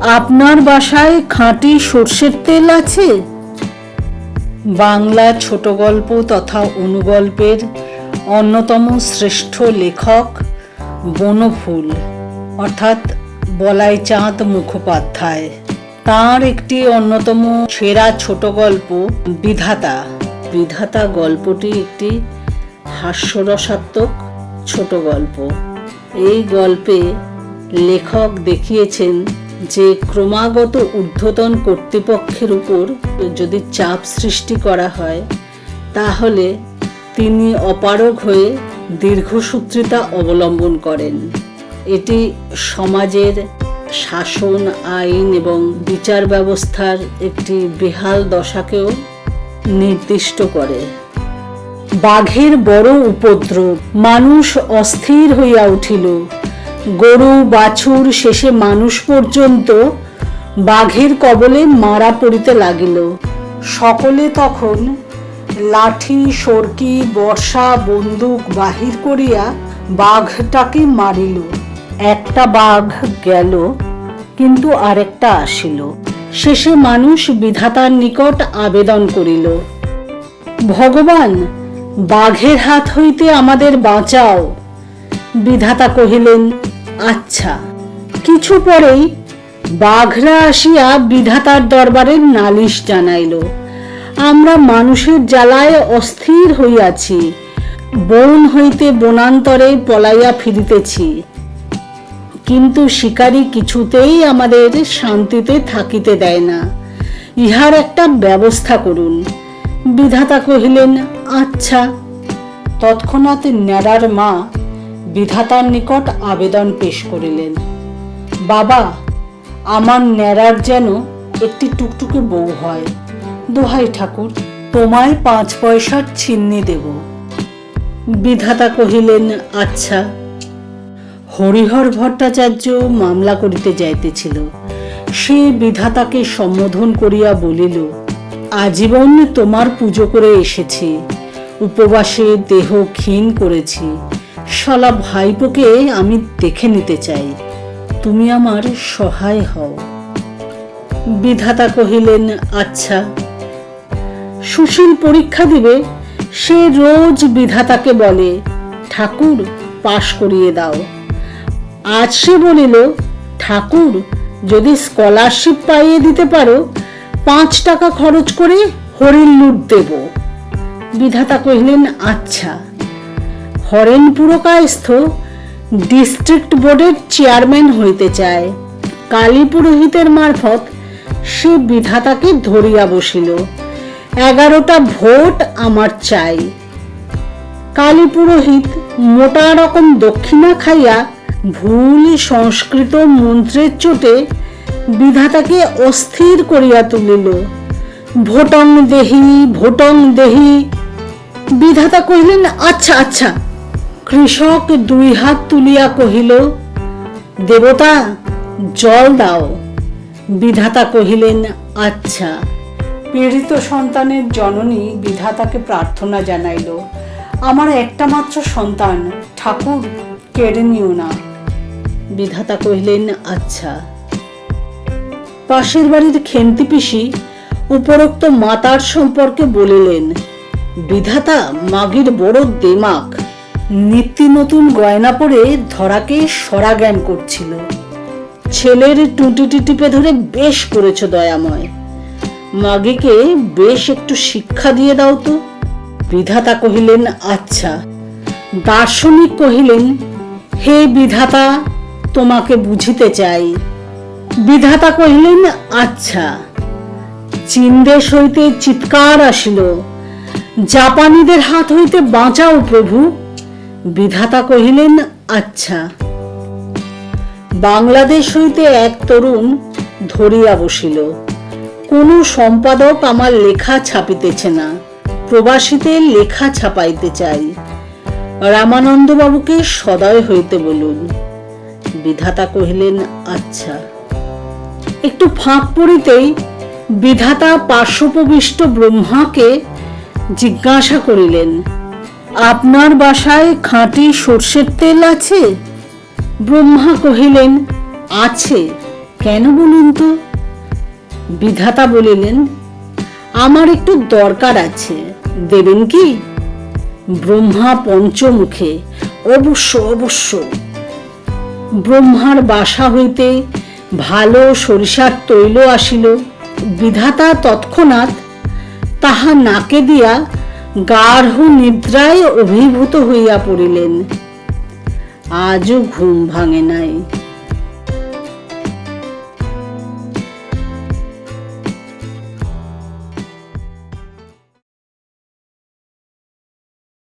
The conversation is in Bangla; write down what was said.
আপনার বাসায় খাঁটি সর্ষের তেল আছে? বাংলা ছোট গল্প তথা অনুগল্পের অন্যতম শ্রেষ্ঠ লেখক বনফুল, অর্থাৎ বলাই চাঁদ মুখোপাধ্যায়। তার একটি অন্যতম সেরা ছোট গল্প বিধাতা। বিধাতা গল্পটি একটি হাস্যরসাত্মক ছোট গল্প। এই গল্পে লেখক দেখিয়েছেন যে ক্রমাগত ঊর্ধ্বতন কর্তৃপক্ষের উপর যদি চাপ সৃষ্টি করা হয়, তাহলে তিনি অপারগ হয়ে দীর্ঘসূত্রিতা অবলম্বন করেন। এটি সমাজের শাসন, আইন এবং বিচার ব্যবস্থার একটি বেহাল দশাকেও নির্দিষ্ট করে। বাঘের বড় উপদ্রব মানুষ অস্থির হইয়া উঠিল। গরু বাছুর শেষে মানুষ পর্যন্ত বাঘের কবলে মারা পড়িতে লাগিল। সকলে তখন লাঠি, সরকি, বর্ষা, বন্দুক বাহির করিয়া বাঘটাকে মারিল। একটা বাঘ গেল, কিন্তু আরেকটা আসিল। শেষে মানুষ বিধাতার নিকট আবেদন করিল, ভগবান, বাঘের হাত হইতে আমাদের বাঁচাও। বিধাতা কহিলেন আচ্ছা। কিছু পরেই বাঘরা আসিয়া বিধাতার দরবারে নালিশ জানাইল। আমরা মানুষের জ্বালায় অস্থির হইয়াছি, বন হইতে বনান্তরে পলাইয়া ফিরিতেছি। কিন্তু শিকারী কিছুতেই আমাদের শান্তিতে থাকিতে দেয় না। ইহার একটা ব্যবস্থা করুন। বিধাতা কহিলেন আচ্ছা। তৎক্ষণাৎ ন্যাড়ার মা বিধাতার নিকট আবেদন পেশ করিলেন। বাবা, আমার ন্যাড়ার যেন একটি টুকটুকে বউ হয়। দোহাই ঠাকুর, তোমায় পাঁচ পয়সার ছিন্নি দেব। বিধাতা কহিলেন আচ্ছা। হরিহর ভট্টাচার্য মামলা করিতে যাইতেছিল। সে বিধাতাকে সম্বোধন করিয়া বলিল, আজীবন তোমার পুজো করে এসেছি। উপবাসে দেহ ক্ষীণ করেছি। শালা ভাইপোকে আমি দেখে নিতে চাই। তুমি আমার সহায় হও। বিধাতা কহিলেন আচ্ছা। সুশীল পরীক্ষা দিবে, সে রোজ বিধাতাকে বলে, ঠাকুর পাশ করিয়ে দাও। আজ সে বলিল, ঠাকুর, যদি স্কলারশিপ পাইয়ে দিতে পারো, পাঁচ টাকা খরচ করে হরিণ লুট দেব। বিধাতা কহিলেন আচ্ছা। হরেন পুরকায়স্থ ডিস্ট্রিক্ট বোর্ডের চেয়ারম্যান হইতে চায়। কালী পুরোহিতের মারফত সে বিধাতাকে ধরিয়া বসিল। এগারোটা ভোট আমার চাই। কালী পুরোহিত মোটা রকম দক্ষিণা খাইয়া ভুল সংস্কৃত মন্ত্রের চোটে বিধাতাকে অস্থির করিয়া তুলিল। ভোটং দেহি ভোটং দেহি। বিধাতা কহিলেন আচ্ছা আচ্ছা কৃষক দুই হাত তুলিয়া কহিল, দেবতা, জল দাও। বিধাতা কহিলেন আচ্ছা। পীড়িত সন্তানের জননী বিধাতাকে প্রার্থনা জানাইল, আমার একটা মাত্র সন্তান, ঠাকুর, কেড়ে নিও না। বিধাতা কহিলেন আচ্ছা। পাশের বাড়ির খেন্তি পিসি উপরোক্ত মাতার সম্পর্কে বলিলেন, বিধাতা, মাগির বড় দেমাক। নিত্য নতুন গয়না পরে ধরাকে সরা জ্ঞান করছিল। ছেলের টুটিটি টিপে ধরে বেশ করেছ দয়াময়। মাগিকে বেশ একটু শিক্ষা দিয়ে দাও তো। বিধাতা কহিলেন আচ্ছা। দার্শনিক কহিলেন, হে বিধাতা, তোমাকে বুঝিতে চাই। বিধাতা কহিলেন আচ্ছা। চীন দেশ হইতে চিৎকার আসিল। জাপানিদের হাত হইতে বাঁচাও প্রভু। বিধাতা কহিলেন আচ্ছা। বাংলাদেশ হইতে এক তরুণ ধরিয়া বসিল। কোনো সম্পাদক আমার লেখা ছাপিতেছে না। প্রবাসীতে লেখা ছাপাইতে চাই। রামানন্দ বাবুকে সদয় হইতে বলুন। বিধাতা কহিলেন আচ্ছা। একটু ফাঁক পড়িতেই বিধাতা পার্শ্বপ্রবিষ্ট ব্রহ্মাকে জিজ্ঞাসা করিলেন আপনার বাসায় খাঁটি সর্ষের তেল আছে? ব্রহ্মা কহিলেন, আছে। কেন বলুন তো? বিধাতা বলিলেন, আমার একটু দরকার আছে। দেবেন কি? ব্রহ্মা পঞ্চমুখে, অবশ্য অবশ্য। ব্রহ্মার বাসা হইতে ভালো সরিষার তৈল আসিল। বিধাতা তৎক্ষণাৎ তাহা নাকে দিয়া গাঢ় নিদ্রায় অভিভূত হইয়া পড়িলেন। আজও ঘুম ভাঙে নাই।